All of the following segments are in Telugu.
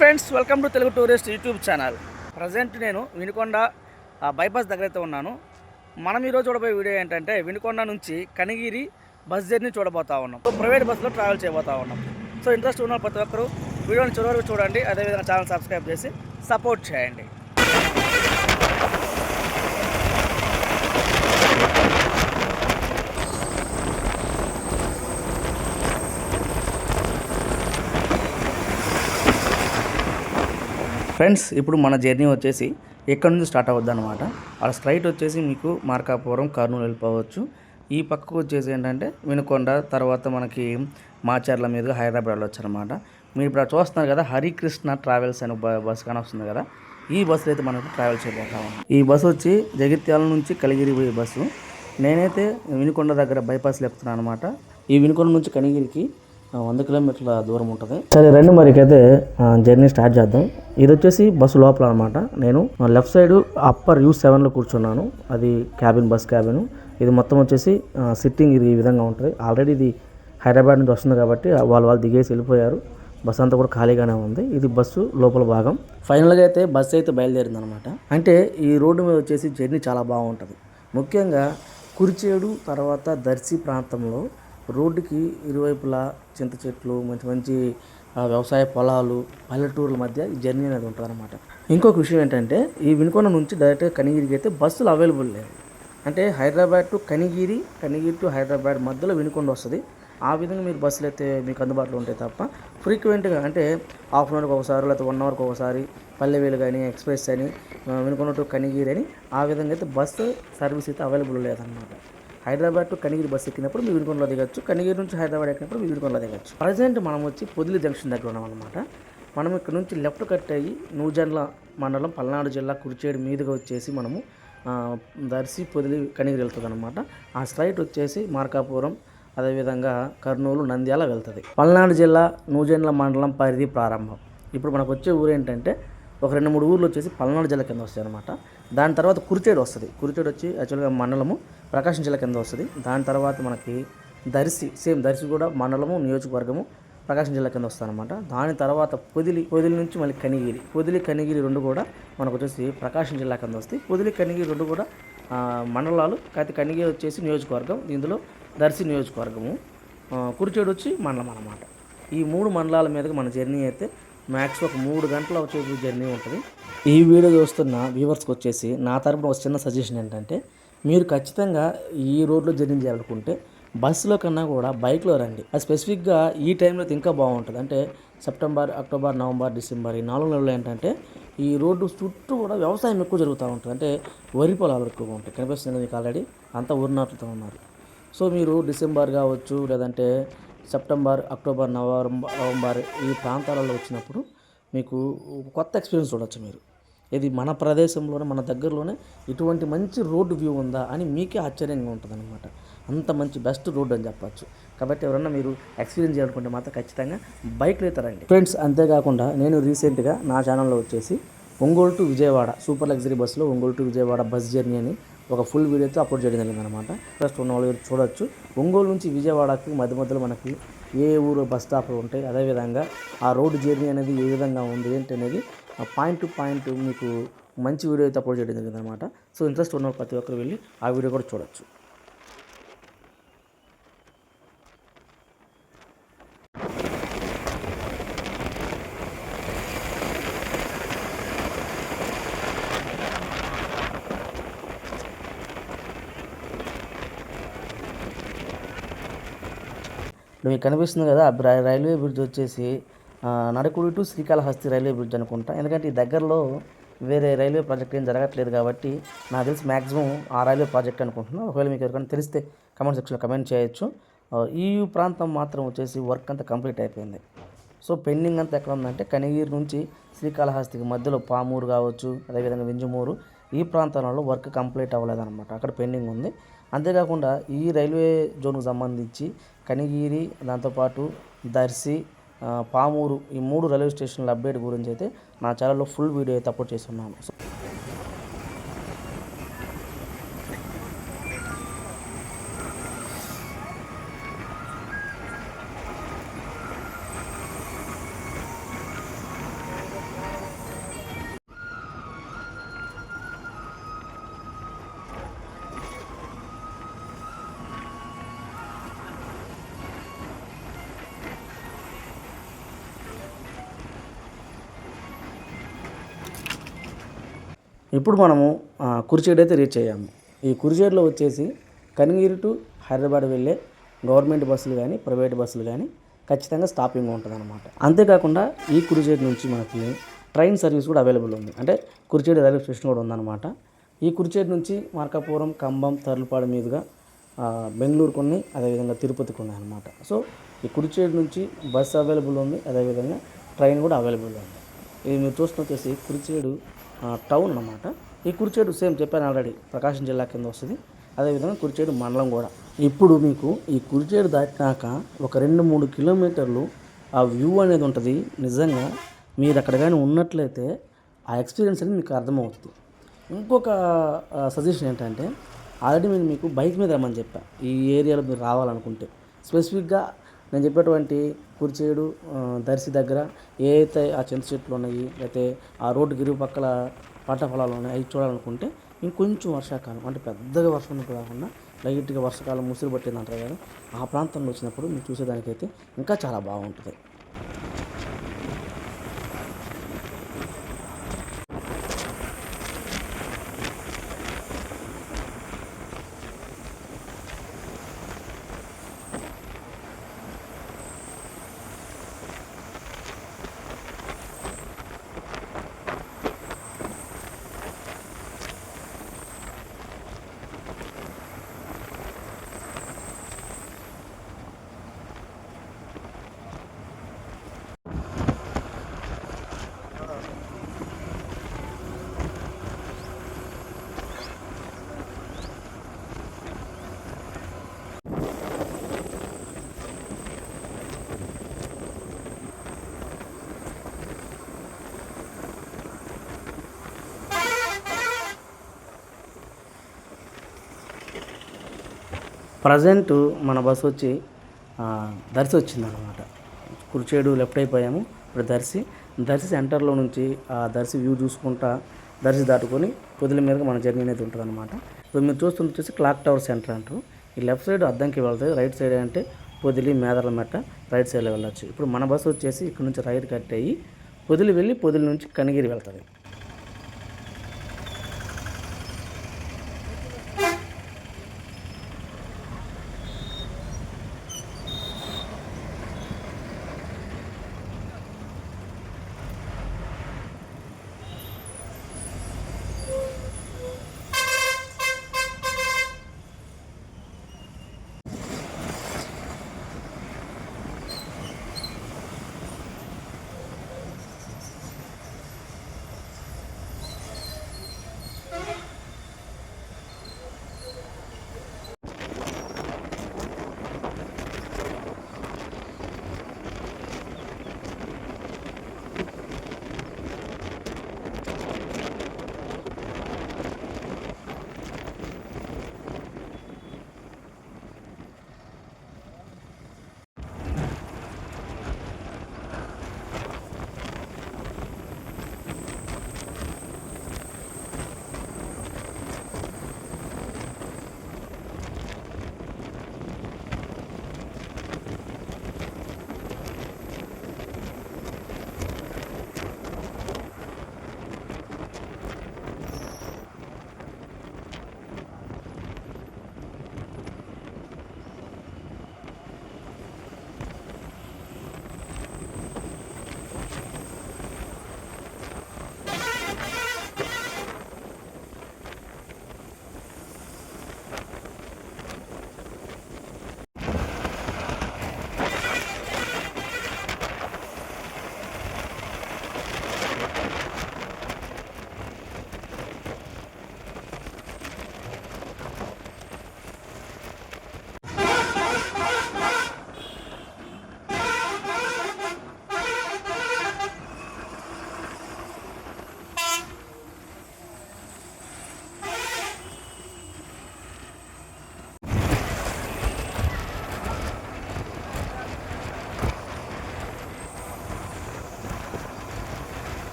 Friends welcome to Telugu tourist YouTube channel. Present నేను వినుకొండ ఆ, బైపాస్ దగ్గర అయితే ఉన్నాను. మనం ఈరోజు చూడబోయే వీడియో ఏంటంటే వినుకొండ నుంచి కనిగిరి బస్ జర్నీ చూడబోతా ఉన్నాం. సో ప్రైవేట్ బస్సులో ట్రావెల్ చేయబోతా ఉన్నాం. సో ఇంట్రెస్ట్ ఉన్న ప్రతి ఒక్కరు వీడియోని చివరి చూడండి. అదేవిధంగా ఛానల్ సబ్స్క్రైబ్ చేసి సపోర్ట్ చేయండి. ఫ్రెండ్స్ ఇప్పుడు మన జర్నీ వచ్చేసి ఎక్కడి నుంచి స్టార్ట్ అవ్వద్దు అనమాట అలా స్ట్రైట్ వచ్చేసి మీకు మార్కాపురం కర్నూలు వెళ్ళిపోవచ్చు. ఈ పక్కకు వచ్చేసి ఏంటంటే వినుకొండ తర్వాత మనకి మాచర్ల మీదుగా హైదరాబాద్ వెళ్ళొచ్చు అనమాట మీరు ఇప్పుడు చూస్తున్నారు కదా హరికృష్ణ ట్రావెల్స్ అనే బస్ కానీ వస్తుంది కదా. ఈ బస్సులో అయితే మనకు ట్రావెల్ చేయబోతా ఈ బస్సు వచ్చి జగిత్యాల నుంచి కలిగిరి పోయే బస్సు. నేనైతే వినుకొండ దగ్గర బైపాస్లో ఎక్కుతున్నాను అనమాట ఈ వినుకొండ నుంచి కనిగిరికి వంద కిలోమీటర్ల దూరం ఉంటుంది. సరే రండి మరి అయితే జర్నీ స్టార్ట్ చేద్దాం. ఇది వచ్చేసి బస్సు లోపల అనమాట నేను లెఫ్ట్ సైడ్ అప్పర్ యూ సెవెన్లో కూర్చున్నాను. అది క్యాబిన్ బస్ క్యాబిన్. ఇది మొత్తం వచ్చేసి సిట్టింగ్ ఇది ఈ విధంగా ఉంటుంది. ఆల్రెడీ ఇది హైదరాబాద్ నుంచి వస్తుంది కాబట్టి వాళ్ళు వాళ్ళు దిగేసి వెళ్ళిపోయారు. బస్ అంతా కూడా ఖాళీగానే ఉంది. ఇది బస్సు లోపల భాగం. ఫైనల్గా అయితే బస్సు అయితే బయలుదేరింది అనమాట అంటే ఈ రోడ్డు మీద వచ్చేసి జర్నీ చాలా బాగుంటుంది. ముఖ్యంగా కురిచేడు తర్వాత దర్శి ప్రాంతంలో రోడ్డుకి ఇరువైపులా చింత చెట్లు మంచి మంచి వ్యవసాయ పొలాలు పల్లెటూర్ల మధ్య ఈ జర్నీ అనేది ఉంటుందన్నమాట. ఇంకొక విషయం ఏంటంటే ఈ వినుకొండ నుంచి డైరెక్ట్గా కనిగిరికి అయితే బస్సులు అవైలబుల్ లేవు. అంటే హైదరాబాద్ టు కనిగిరి కనిగిరి టు హైదరాబాద్ మధ్యలో వినుకొండ వస్తుంది. ఆ విధంగా మీరు బస్సులు అయితే మీకు అందుబాటులో ఉంటాయి తప్ప ఫ్రీక్వెంట్గా అంటే హాఫ్ అన్ అవర్కి ఒకసారి లేకపోతే వన్ అవర్కి ఒకసారి పల్లెవేలు కానీ ఎక్స్ప్రెస్ అని వినుకొండ టు కనిగిరి అని ఆ విధంగా అయితే బస్సు సర్వీస్ అయితే అవైలబుల్ లేదన్నమాట. హైదరాబాద్ టు కనిగిరి బస్సు ఎక్కినప్పుడు మీ వినుకొండలో దిగచ్చు. కనిగిరి నుంచి హైదరాబాద్ ఎక్కినప్పుడు మీ వినుకొండలో దిగచ్చు. ప్రజెంట్ మనం వచ్చి పొదిలి జంక్షన్ దగ్గర ఉన్నాం అనమాట మనం ఇక్కడ నుంచి లెఫ్ట్ కట్ అయ్యి నూజన్ల మండలం పల్నాడు జిల్లా కురిచేడు మీదుగా వచ్చేసి మనము దర్శి పొదిలి కనిగిరి వెళ్తుంది అనమాట ఆ స్ట్రైట్ వచ్చేసి మార్కాపురం అదేవిధంగా కర్నూలు నంద్యాల వెళ్తుంది. పల్నాడు జిల్లా నూజెండ్ల మండలం పరిధి ప్రారంభం. ఇప్పుడు మనకు వచ్చే ఊరు ఏంటంటే ఒక రెండు మూడు ఊర్లు వచ్చేసి పల్నాడు జిల్లా కింద వస్తాయి అనమాట దాని తర్వాత కురిచేడు వస్తుంది. కురిచేడు వచ్చి యాక్చువల్గా మండలము ప్రకాశం జిల్లా కింద వస్తుంది. దాని తర్వాత మనకి దర్శి సేమ్ దర్శి కూడా మండలము నియోజకవర్గము ప్రకాశం జిల్లా కింద వస్తుంది అనమాట దాని తర్వాత పొదిలి పొదిలి నుంచి మళ్ళీ కనిగిరి. పొదిలి కనిగిరి రెండు కూడా మనకు వచ్చేసి ప్రకాశం జిల్లా కింద వస్తాయి. పొదిలి కనిగిరి రెండు కూడా మండలాలు అయితే కనిగిరి వచ్చేసి నియోజకవర్గం ఇందులో దర్శి నియోజకవర్గము కురిచేడు వచ్చి మండలం అనమాట ఈ మూడు మండలాల మీదకి మన జర్నీ అయితే మ్యాక్స్ ఒక మూడు గంటల వచ్చే జర్నీ ఉంటుంది. ఈ వీడియో చూస్తున్న వ్యూవర్స్కి వచ్చేసి నా తరపున ఒక చిన్న సజెషన్ ఏంటంటే మీరు ఖచ్చితంగా ఈ రోడ్లో జర్నీ చేయాలనుకుంటే బస్సులో కన్నా కూడా బైక్లో రండి. అది స్పెసిఫిక్గా ఈ టైంలో ఇంకా బాగుంటుంది. అంటే సెప్టెంబర్ అక్టోబర్ నవంబర్ డిసెంబర్ ఈ నాలుగు నెలలు ఏంటంటే ఈ రోడ్డు చుట్టూ కూడా వ్యవసాయం ఎక్కువ జరుగుతూ ఉంటుంది. అంటే వరి పొలాలు ఎక్కువగా ఉంటాయి. కనిపిస్తుంది మీకు ఆల్రెడీ అంతా ఊరి నాటుతూ ఉన్నారు. సో మీరు డిసెంబర్ కావచ్చు లేదంటే సెప్టెంబర్ అక్టోబర్ నవంబర్ నవంబర్ ఈ ప్రాంతాలలో వచ్చినప్పుడు మీకు కొత్త ఎక్స్పీరియన్స్ చూడొచ్చు మీరు. ఇది మన ప్రదేశంలోనే మన దగ్గరలోనే ఇటువంటి మంచి రోడ్డు వ్యూ ఉందా అని మీకే ఆశ్చర్యంగా ఉంటుంది అనమాట అంత మంచి బెస్ట్ రోడ్ అని చెప్పచ్చు. కాబట్టి ఎవరన్నా మీరు ఎక్స్పీరియన్స్ చేయాలనుకుంటే మాత్రం ఖచ్చితంగా బైక్లు అయితే రండి ఫ్రెండ్స్ అంతేకాకుండా నేను రీసెంట్గా నా ఛానల్లో వచ్చేసి Ongole to Vijayawada super luxury బస్సులో Ongole to Vijayawada bus journey అని ఒక ఫుల్ వీడియోతో అప్లోడ్ చేయడం జరిగింది అనమాట ఫస్ట్ ఉన్న వాళ్ళు చూడొచ్చు. ఒంగోలు నుంచి విజయవాడకి మధ్య మధ్యలో మనకి ఏ ఊరు బస్ స్టాప్లు ఉంటాయి అదేవిధంగా ఆ రోడ్డు జర్నీ అనేది ఏ విధంగా ఉంది ఏంటి అనేది పాయింట్ టు పాయింట్ మీకు మంచి వీడియో అయితే అప్లోడ్ చేయడం జరిగింది అనమాట సో ఇంట్రెస్ట్ ఉన్న ప్రతి ఒక్కరు వెళ్ళి ఆ వీడియో కూడా చూడొచ్చు. ఇప్పుడు మీకు కనిపిస్తుంది కదా ఆ రైల్వే బ్రిడ్జ్ వచ్చేసి ఆ, Nadikudi to Srikalahasti railway bridge అనుకుంటా. ఎందుకంటే ఈ దగ్గరలో వేరే రైల్వే ప్రాజెక్ట్ ఏం జరగట్లేదు కాబట్టి నాకు తెలిసి మ్యాక్సిమం ఆ రైల్వే ప్రాజెక్ట్ అనుకుంటున్నాను ఒకవేళ మీకు ఎవరికైనా తెలిస్తే కమెంట్ సెక్షన్లో కమెంట్ చేయొచ్చు. ఈ ప్రాంతం మాత్రం వచ్చేసి వర్క్ అంతా కంప్లీట్ అయిపోయింది. సో పెండింగ్ అంతా ఎక్కడ ఉందంటే కనిగిరి నుంచి శ్రీకాళహస్తికి మధ్యలో పామూరు కావచ్చు అదేవిధంగా వింజమూరు ఈ ప్రాంతాలలో వర్క్ కంప్లీట్ అవ్వలేదన్నమాట. అక్కడ పెండింగ్ ఉంది. అంతేకాకుండా ఈ రైల్వే జోన్కు సంబంధించి కనిగిరి దాంతోపాటు దర్శి పామూరు ఈ మూడు రైల్వే స్టేషన్ల అప్డేట్ గురించి అయితే నా ఛానల్లో ఫుల్ వీడియో అయితే అప్లోడ్ చేస్తున్నాను ఇప్పుడు మనము కురిచేడు అయితే రీచ్ అయ్యాము. ఈ కురిచేడులో వచ్చేసి కనిగిరి టు హైదరాబాద్ వెళ్ళే గవర్నమెంట్ బస్సులు కానీ ప్రైవేట్ బస్సులు కానీ ఖచ్చితంగా స్టాపింగ్ ఉంటుంది అనమాట అంతేకాకుండా ఈ కురిచేడు నుంచి మనకి ట్రైన్ సర్వీస్ కూడా అవైలబుల్ ఉంది. అంటే కురిచేడు రైల్వే స్టేషన్ కూడా ఉందన్నమాట. ఈ కురిచేడు నుంచి మార్కాపురం కంబం తర్లపాడు మీదుగా బెంగళూరు కొన్ని అదేవిధంగా తిరుపతి కొన్ని అనమాట సో ఈ కురిచేడు నుంచి బస్సు అవైలబుల్ ఉంది. అదేవిధంగా ట్రైన్ కూడా అవైలబుల్ ఉంది. ఇది మీరు చూస్తున్న వచ్చేసి కురిచేడు టౌన్ అన్నమాట. ఈ కురిచేడు సేమ్ చెప్పాను ఆల్రెడీ ప్రకాశం జిల్లా కింద వస్తుంది. అదేవిధంగా కురిచేడు మండలం కూడా. ఇప్పుడు మీకు ఈ కురిచేడు దాటినాక ఒక రెండు మూడు కిలోమీటర్లు ఆ వ్యూ అనేది ఉంటుంది. నిజంగా మీరు అక్కడ కానీ ఉన్నట్లయితే ఆ ఎక్స్పీరియన్స్ అనేది మీకు అర్థమవుతుంది. ఇంకొక సజెషన్ ఏంటంటే ఆల్రెడీ నేను మీకు బైక్ మీద రమ్మని చెప్పాను ఈ ఏరియాలో మీరు రావాలనుకుంటే. స్పెసిఫిక్గా నేను చెప్పేటువంటి కుర్చేడు దర్శి దగ్గర ఏ అయితే ఆ చింత చెట్లు ఉన్నాయి లేకపోతే ఆ రోడ్డు గిరువు పక్కల పంట పొలాలు ఉన్నాయి అవి చూడాలనుకుంటే ఇంకొంచెం వర్షాకాలం అంటే పెద్దగా వర్షం ఉన్నప్పుడు కాకుండా లైట్గా వర్షాకాలం ముసురు పట్టింది అంటారు కదా ఆ ప్రాంతంలో వచ్చినప్పుడు మీరు చూసేదానికైతే ఇంకా చాలా బాగుంటుంది. ప్రజెంట్ మన బస్సు వచ్చి దర్శి వచ్చిందనమాట కుర్చేడు లెఫ్ట్ అయిపోయాము ఇప్పుడు దర్శి. దర్శి సెంటర్లో నుంచి ఆ దర్శి వ్యూ చూసుకుంటా దర్శి దాటుకొని పొదిల మీదకి మన జర్నీ అనేది ఉంటుంది అనమాట ఇప్పుడు మీరు చూస్తుంది వచ్చేసి క్లాక్ టవర్ సెంటర్ అంటారు. ఈ లెఫ్ట్ సైడ్ అద్దంకి వెళ్తుంది రైట్ సైడ్ అంటే పొదిలి మేదర్ల మెట్ట రైట్ సైడ్లో వెళ్ళొచ్చు. ఇప్పుడు మన బస్సు వచ్చేసి ఇక్కడ నుంచి రైట్ కట్ అయ్యి పొదిలి వెళ్ళి పొదిలి నుంచి కనిగిరి వెళ్తుంది.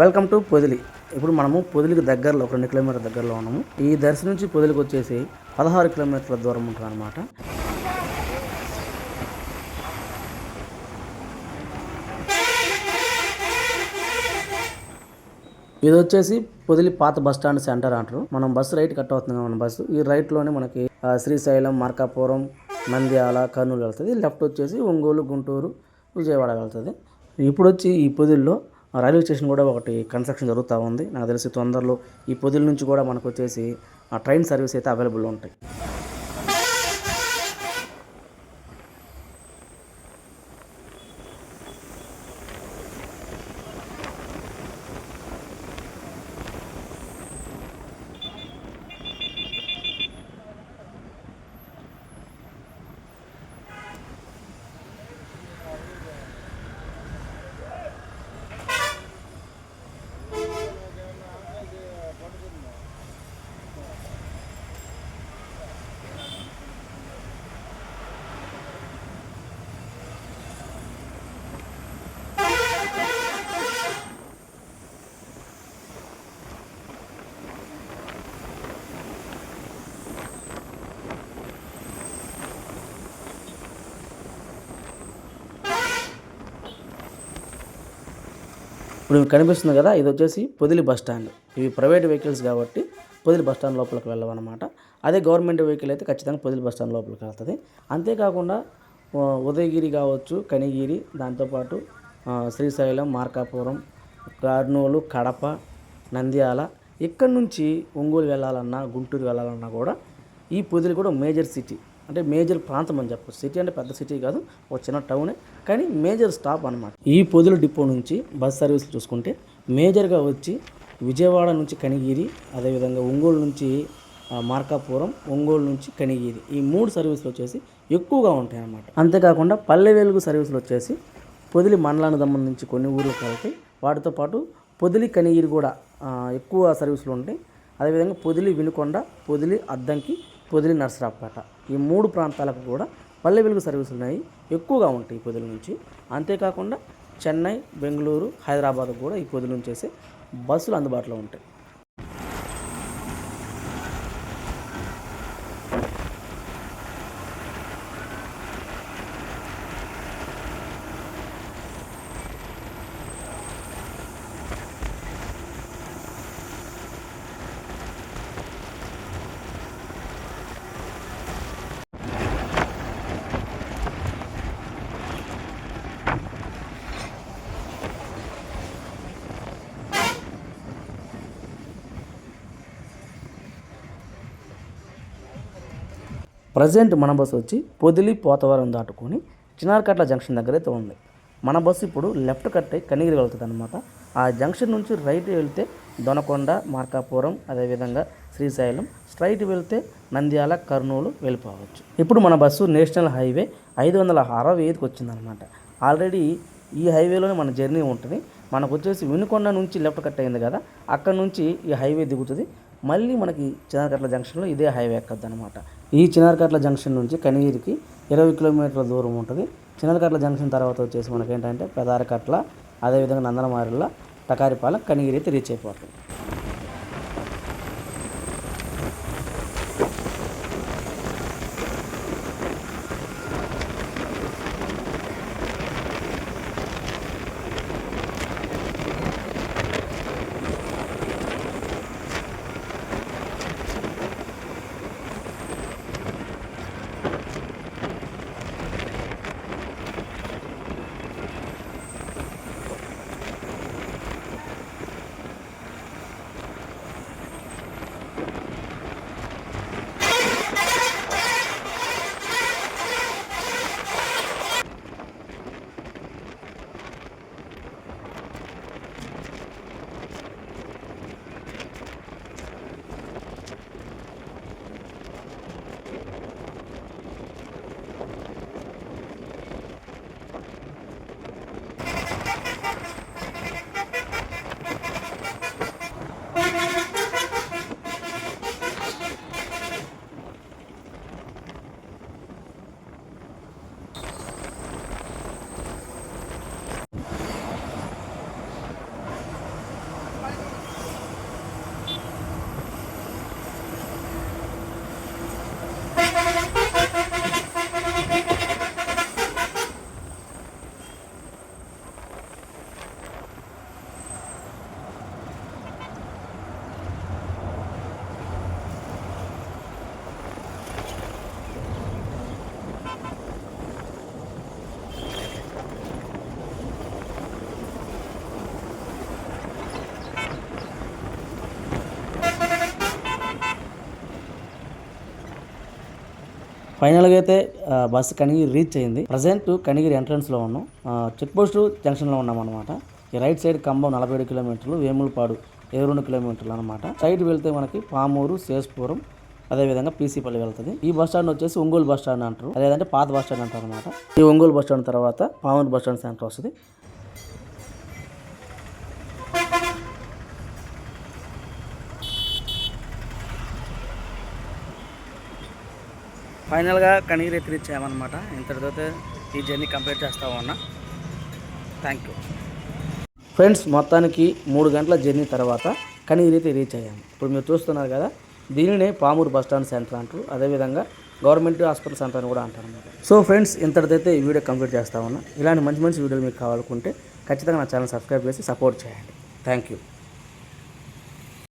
Welcome to Podili. ఇప్పుడు మనము పొదిలికి దగ్గరలో ఒక రెండు కిలోమీటర్ దగ్గరలో ఉన్నాము. ఈ దర్శనం నుంచి పొదిలికి వచ్చేసి పదహారు కిలోమీటర్ల దూరం ఉంటుంది అనమాట ఇది వచ్చేసి పొదిలి పాత బస్ స్టాండ్ సెంటర్ అంటారు. మనం బస్సు రైట్ కట్ అవుతుంది మన బస్సు. ఈ రైట్లోనే మనకి శ్రీశైలం మార్కాపురం నంద్యాల కర్నూలు వెళ్తుంది. లెఫ్ట్ వచ్చేసి ఒంగోలు గుంటూరు విజయవాడ వెళ్తుంది. ఇప్పుడు వచ్చి ఈ పొదిల్లో రైల్వే స్టేషన్ కూడా ఒకటి కన్స్ట్రక్షన్ జరుగుతూ ఉంది. నాకు తెలిసి తొందరలో ఈ పొదిల నుంచి కూడా మనకు వచ్చేసి ఆ ట్రైన్ సర్వీస్ అయితే అవైలబుల్ ఉంటాయి. ఇప్పుడు కనిపిస్తుంది కదా ఇది వచ్చేసి పొదిలి బస్ స్టాండ్. ఇవి ప్రైవేట్ వెహికల్స్ కాబట్టి పొదిలి బస్ స్టాండ్ లోపలికి వెళ్ళవన్నమాట అదే గవర్నమెంట్ వెహికల్ అయితే ఖచ్చితంగా పొదిలి బస్ స్టాండ్ లోపలికి వెళ్తుంది. అంతేకాకుండా ఉదయగిరి కావచ్చు కనిగిరి దాంతోపాటు శ్రీశైలం మార్కాపురం కర్నూలు కడప నంద్యాల ఇక్కడ నుంచి ఒంగోలు వెళ్ళాలన్నా గుంటూరు వెళ్ళాలన్నా కూడా ఈ పొదిలి కూడా మేజర్ సిటీ. అంటే మేజర్ ప్రాంతం అని చెప్పచ్చు. సిటీ అంటే పెద్ద సిటీ కాదు ఒక చిన్న టౌనే. కానీ మేజర్ స్టాప్ అనమాట ఈ పొదులు డిపో నుంచి బస్ సర్వీస్ చూసుకుంటే మేజర్గా వచ్చి విజయవాడ నుంచి కనిగిరి అదేవిధంగా ఒంగోలు నుంచి మార్కాపురం ఒంగోలు నుంచి కనిగిరి ఈ మూడు సర్వీసులు వచ్చేసి ఎక్కువగా ఉంటాయి అన్నమాట అంతేకాకుండా పల్లె వెలుగు సర్వీసులు వచ్చేసి పొదిలి మండలానికి సంబంధించి కొన్ని ఊర్లకు వెళ్తాయి వాటితో పాటు పొదిలి కనిగిరి కూడా ఎక్కువ సర్వీసులు ఉంటాయి. అదేవిధంగా పొదిలి వినుకొండ పొదిలి అద్దంకి పొదిలి నర్సరావుపేట. ఈ మూడు ప్రాంతాలకు కూడా పల్లె వెలుగు సర్వీసులు ఉన్నాయి ఎక్కువగా ఉంటాయి ఈ పొదిలి నుంచి. అంతేకాకుండా చెన్నై బెంగళూరు హైదరాబాద్ కూడా ఈ పొదిలి నుంచి చేసే బస్సులు అందుబాటులో ఉంటాయి. ప్రజెంట్ మన బస్సు వచ్చి పొదిలి పోతవరం దాటుకొని చిన్నారకట్ల జంక్షన్ దగ్గర అయితే ఉంది. మన బస్సు ఇప్పుడు లెఫ్ట్ కట్ అయి కనిగిరి వెళ్తుంది అనమాట ఆ జంక్షన్ నుంచి రైట్ వెళ్తే దొనకొండ మార్కాపురం అదేవిధంగా శ్రీశైలం స్ట్రైట్ వెళ్తే నంద్యాల కర్నూలు వెళ్ళిపోవచ్చు. ఇప్పుడు మన బస్సు నేషనల్ హైవే ఐదు వందల అరవై ఐదుకి వచ్చిందనమాట ఆల్రెడీ ఈ హైవేలోనే మన జర్నీ ఉంటుంది. మనకు వచ్చేసి వినుకొండ నుంచి లెఫ్ట్ కట్ అయింది కదా అక్కడ నుంచి ఈ హైవే దిగుతుంది. మళ్ళీ మనకి చిన్నారకట్ల జంక్షన్లో ఇదే హైవే ఎక్కద్ది అనమాట ఈ చినారకట్ల జంక్షన్ నుంచి కనిగిరికి ఇరవై కిలోమీటర్ల దూరం ఉంటుంది. చిన్నారకట్ల జంక్షన్ తర్వాత వచ్చేసి మనకి ఏంటంటే పెదారకట్ల అదేవిధంగా నందనమారిలో టకారిపాలెం కనిగిరి అయితే రీచ్ అయిపోతుంది. ఫైనల్గా అయితే బస్సు కనిగిరి రీచ్ అయింది. ప్రజెంట్ కనిగిరి ఎంట్రన్స్లో ఉన్నాం. చెక్ పోస్ట్ జంక్షన్లో ఉన్నాం అనమాట ఈ రైట్ సైడ్ కంబం నలభై ఏడు కిలోమీటర్లు వేములపాడు ఇరవై రెండు కిలోమీటర్లు అనమాట సైడ్ వెళ్తే మనకి పామూరు శేషపురం అదేవిధంగా పీసీపల్లి వెళ్తుంది. ఈ బస్ స్టాండ్ వచ్చేసి ఒంగోలు బస్ స్టాండ్ అంటారు. లేదంటే పాత బస్ స్టాండ్ అంటారు అనమాట ఈ ఒంగోలు బస్ స్టాండ్ తర్వాత పామూరు బస్ స్టాండ్ సెంటర్ వస్తుంది. ఫైనల్గా కనీరు ఎత్తిరిచ్చామన్నమాట ఇంతటితో ఈ జర్నీ కంప్లీట్ చేస్తా ఉన్నా థ్యాంక్ యూ ఫ్రెండ్స్ మొత్తానికి మూడు గంటల జర్నీ తర్వాత కనీరు అయితే రీచ్ అయ్యాము. ఇప్పుడు మీరు చూస్తున్నారు కదా దీనినే పామూరు బస్ స్టాండ్ సెంటర్ అంటారు. అదేవిధంగా గవర్నమెంట్ హాస్పిటల్ సెంటర్ అని కూడా అంటారు అనమాట సో ఫ్రెండ్స్ ఇంతటిదైతే ఈ వీడియో కంప్లీట్ చేస్తా ఉన్నా ఇలాంటి మంచి మంచి వీడియోలు మీకు కావాలనుకుంటే ఖచ్చితంగా నా ఛానల్ సబ్స్క్రైబ్ చేసి సపోర్ట్ చేయండి. Thank you